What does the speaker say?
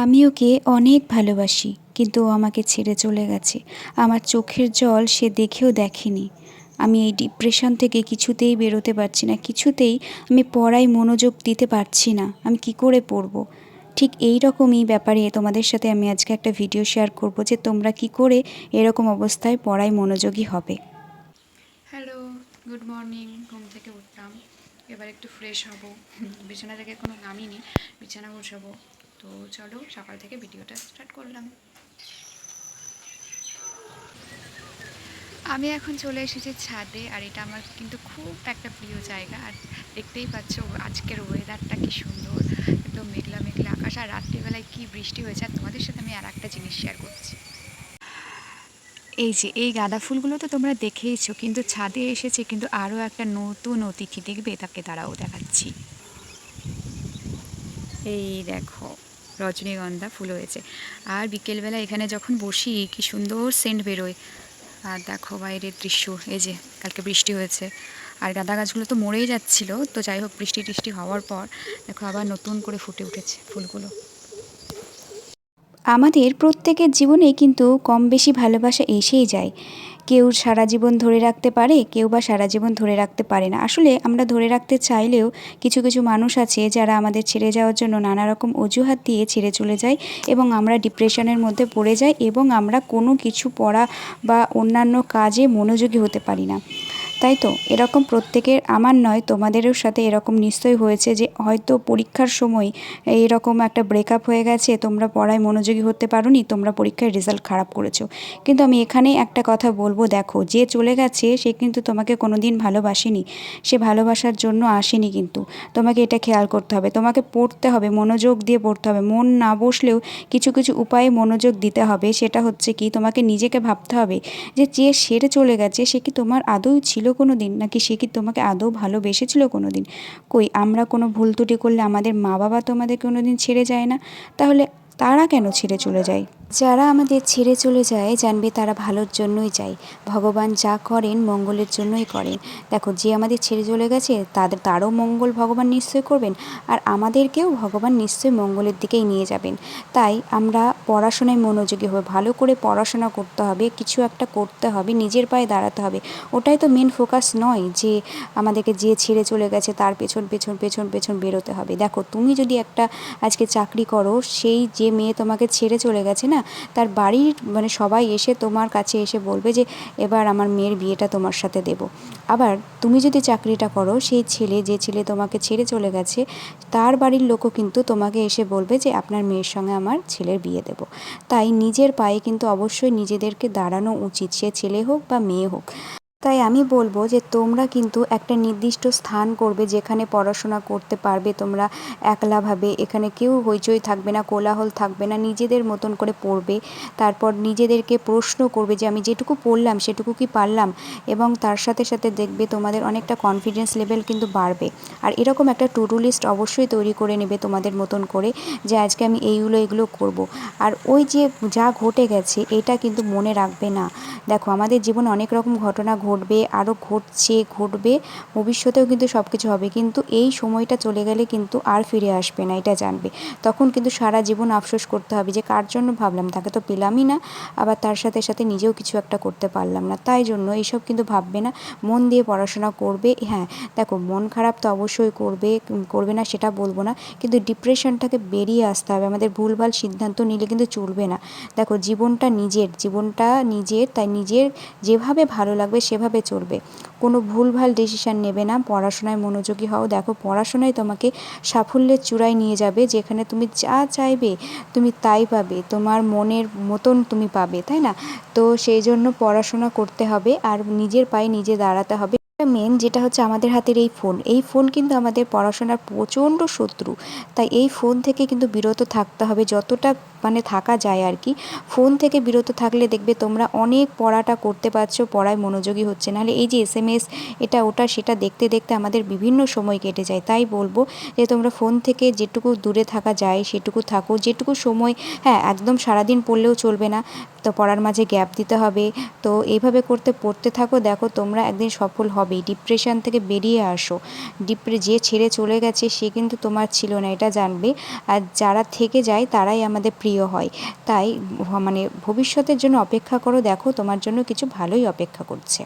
আমি ওকে অনেক ভালোবাসি, কিন্তু ও আমাকে ছেড়ে চলে গেছে। আমার চোখের জল সে দেখেও দেখেনি। আমি এই ডিপ্রেশন থেকে কিছুতেই বেরোতে পারছি না, কিছুতেই আমি পড়ায় মনোযোগ দিতে পারছি না। আমি কি করে পড়ব? ঠিক এই রকমই ব্যাপারে তোমাদের সাথে আমি আজকে একটা ভিডিও শেয়ার করব যে তোমরা কি করে এরকম অবস্থায় পড়ায় মনোযোগী হবে। হ্যালো গুড মর্নিং ঘুম থেকে উঠলাম। এবার একটু ফ্রেশ হব। বিছানা থেকে কোনো নামিনি বিছানা গুছাবো তো চলো, সকাল থেকে ভিডিওটা স্টার্ট করলাম। আমি এখন চলে এসেছি ছাদে, আর এটা আমার কিন্তু খুব একটা প্রিয় জায়গা। আর দেখতেই পাচ্ছ, আজকের ওয়েদারটা কি সুন্দর, একদম মেঘলা মেঘলা আকাশ, আর রাত্রিবেলায় কি বৃষ্টি হয়েছে, আর তোমাদের সাথে আমি আর একটা জিনিস শেয়ার করছি। এই যে, এই গাঁদা ফুলগুলো তো তোমরা দেখেইছো, কিন্তু ছাদে এসেছে কিন্তু আরও একটা নতুন অতিথি দেখবে, তাকে তারাও দেখাচ্ছি। এই দেখো রজনীগন্ধা ফুল হয়েছে। আর বিকেলবেলা এখানে যখন বসি, কি সুন্দর সেন্ট বেরোয়। আর দেখো বাইরের দৃশ্য, এই যে কালকে বৃষ্টি হয়েছে। আর গাঁদা গাছগুলো তো মরেই যাচ্ছিল, তো যাই হোক বৃষ্টি টিষ্টি হওয়ার পর দেখো আবার নতুন করে ফুটে উঠেছে ফুলগুলো। আমাদের প্রত্যেকের জীবনে কিন্তু কম বেশি ভালোবাসা এসেই যায়। কেউ সারা জীবন ধরে রাখতে পারে, কেউ বা সারা জীবন ধরে রাখতে পারে না। আসলে আমরা ধরে রাখতে চাইলেও কিছু কিছু মানুষ আছে যারা আমাদের ছেড়ে যাওয়ার জন্য নানা রকম অজুহাত দিয়ে ছেড়ে চলে যায় এবং আমরা ডিপ্রেশনের মধ্যে পড়ে যাই এবং আমরা কোনো কিছু পড়া বা অন্যান্য কাজে মনোযোগী হতে পারি না। তাই তো? এরকম প্রত্যেকের, আমার নয়, তোমাদেরও সাথে এরকম নিশ্চয়ই হয়েছে যে হয়তো পরীক্ষার সময় এইরকম একটা ব্রেকআপ হয়ে গেছে, তোমরা পড়ায় মনোযোগী হতে পারোনি, তোমরা পরীক্ষায় রেজাল্ট খারাপ করেছ। কিন্তু আমি এখানেই একটা কথা বলব, দেখো, যে চলে গেছে, সে কিন্তু তোমাকে কোনো দিন ভালোবাসেনি। সে ভালোবাসার জন্য আসেনি কিন্তু। তোমাকে এটা খেয়াল করতে হবে। তোমাকে পড়তে হবে, মনোযোগ দিয়ে পড়তে হবে। মন না বসলেও কিছু কিছু উপায়ে মনোযোগ দিতে হবে। সেটা হচ্ছে কি, তোমাকে নিজেকে ভাবতে হবে যে যে সেরে চলে গেছে, সে কি তোমার আদৌ ছিল কোনো দিন নাকি সে কি তোমাকে আদৌ ভালোবেসেছিল কোনো দিন কই, আমরা কোনো ভুল ত্রুটি করলে আমাদের মা বাবা তো আমাদের কোনো দিন ছেড়ে যায় না? তাহলে তারা কেন ছেড়ে চলে যায়? যারা আমাদের ছেড়ে চলে যায়, জানবে তারা ভালোর জন্যই যায়। ভগবান যা করেন, মঙ্গলের জন্যই করেন। দেখো, যে আমাদের ছেড়ে চলে গেছে তাদের তারও মঙ্গল ভগবান নিশ্চয় করবেন, আর আমাদেরকেও ভগবান নিশ্চয়ই মঙ্গলের দিকেই নিয়ে যাবেন। তাই আমরা পড়াশোনায় মনোযোগী হয়ে, ভালো করে পড়াশোনা করতে হবে, কিছু একটা করতে হবে, নিজের পায়ে দাঁড়াতে হবে। ওটাই তো মেন ফোকাস নয় যে আমাদেরকে যে ছেড়ে চলে গেছে, তার পেছন পেছন পেছন পেছন বেরোতে হবে। দেখো, তুমি যদি একটা আজকে চাকরি করো, সেই যে মেয়ে তোমাকে ছেড়ে চলে গেছে না? তার বাড়ির মানে সবাই এসে তোমার কাছে এসে বলবে যে, এবার আমার মেয়ের বিয়েটা তোমার সাথে দেব। আবার তুমি যদি চাকরিটা করো, সেই ছেলে, যে ছেলে তোমাকে ছেড়ে চলে গেছে, তার বাড়ির লোকও কিন্তু তোমাকে এসে বলবে যে, আপনার মেয়ের সঙ্গে আমার ছেলের বিয়ে দেব। তাই নিজের পায়ে কিন্তু অবশ্যই নিজেদেরকে দাঁড়ানো উচিত। সে ছেলে হোক বা মেয়ে হোক। তাই আমি বলব যে তোমরা কিন্তু একটা নির্দিষ্ট স্থান করবে যেখানে পড়াশোনা করতে পারবে, তোমরা একলাভাবে, এখানে কেউ হইচই থাকবে না, কোলাহল থাকবে না, নিজেদের মতন করে পড়বে, তারপর নিজেদেরকে প্রশ্ন করবে যে আমি যেটুকু পড়লাম সেটুকু কি পারলাম? এবং তার সাথে সাথে দেখবে তোমাদের অনেকটা কনফিডেন্স লেভেল কিন্তু বাড়বে। আর এরকম একটা টু লিস্ট অবশ্যই তৈরি করে নেবে তোমাদের মতন করে যে আজকে আমি এইগুলো, এগুলো করব। আর ওই যে যা ঘটে গেছে, এটা কিন্তু মনে রাখবে না। দেখো, আমাদের জীবনে অনেক রকম ঘটনা ঘটবে আরও ঘটছে, ঘটবে, ভবিষ্যতেও কিন্তু সব কিছু হবে। কিন্তু এই সময়টা চলে গেলে কিন্তু আর ফিরে আসবে না, এটা জানবে। তখন কিন্তু সারা জীবন আফসোস করতে হবে যে কার জন্য ভাবলাম, তাকে তো পেলামই না। আবার তার সাথে সাথে নিজেও কিছু একটা করতে পারলাম না। তাই জন্য এইসব কিন্তু ভাববে না। মন দিয়ে পড়াশোনা করবে হ্যাঁ দেখো মন খারাপ তো অবশ্যই করবে করবে না সেটা বলব না। কিন্তু ডিপ্রেশনটাকে বেরিয়ে আসতে হবে। আমাদের ভুলভাল সিদ্ধান্ত নিলে কিন্তু চলবে না। দেখো জীবনটা নিজের জীবনটা নিজের, তাই নিজের যেভাবে ভালো লাগবে সেভাবে চলবে। কোনো ভুলভাল ডিসিশান নেবে না। পড়াশোনায় মনোযোগী হও। দেখো, পড়াশোনায় তোমাকে সাফল্যের চূড়ায় নিয়ে যাবে, যেখানে তুমি যা চাইবে তুমি তাই পাবে। তোমার মনের মতন তুমি পাবে, তাই না? তো সেই জন্য পড়াশোনা করতে হবে আর নিজের পায়ে নিজে দাঁড়াতে হবে। মেন যেটা হচ্ছে আমাদের হাতের এই ফোন এই ফোন কিন্তু আমাদের পড়াশোনার প্রচণ্ড শত্রু। তাই এই ফোন থেকে কিন্তু বিরত থাকতে হবে। যতটা মানে থাকা যায় আর কি। ফোন থেকে বিরত থাকলে দেখবে তোমরা অনেক পড়াটা করতে পারছ, পড়ায় মনোযোগী হচ্ছে। নাহলে এই যে এস এম এস এটা, ওটা, সেটা দেখতে দেখতে আমাদের বিভিন্ন সময় কেটে যায়। তাই বলব যে তোমরা ফোন থেকে যেটুকু দূরে থাকা যায়, সেটুকু থাকো। যেটুকু সময় হ্যাঁ একদম সারাদিন পড়লেও চলবে না। তো পড়ার মাঝে গ্যাপ দিতে হবে। তো এইভাবে করতে, পড়তে থাকো। দেখো তোমরা একদিন সফল হবেই। ডিপ্রেশন থেকে বেরিয়ে আসো। ডিপ্রে যে ছেড়ে চলে গেছে, সে কিন্তু তোমার ছিল না, এটা জানবে। আর যারা থেকে যায়, তারাই আমাদের প্রিয় হয়। তাই মানে ভবিষ্যতের জন্য অপেক্ষা করো, দেখো তোমার জন্য কিছু ভালোই অপেক্ষা করছে।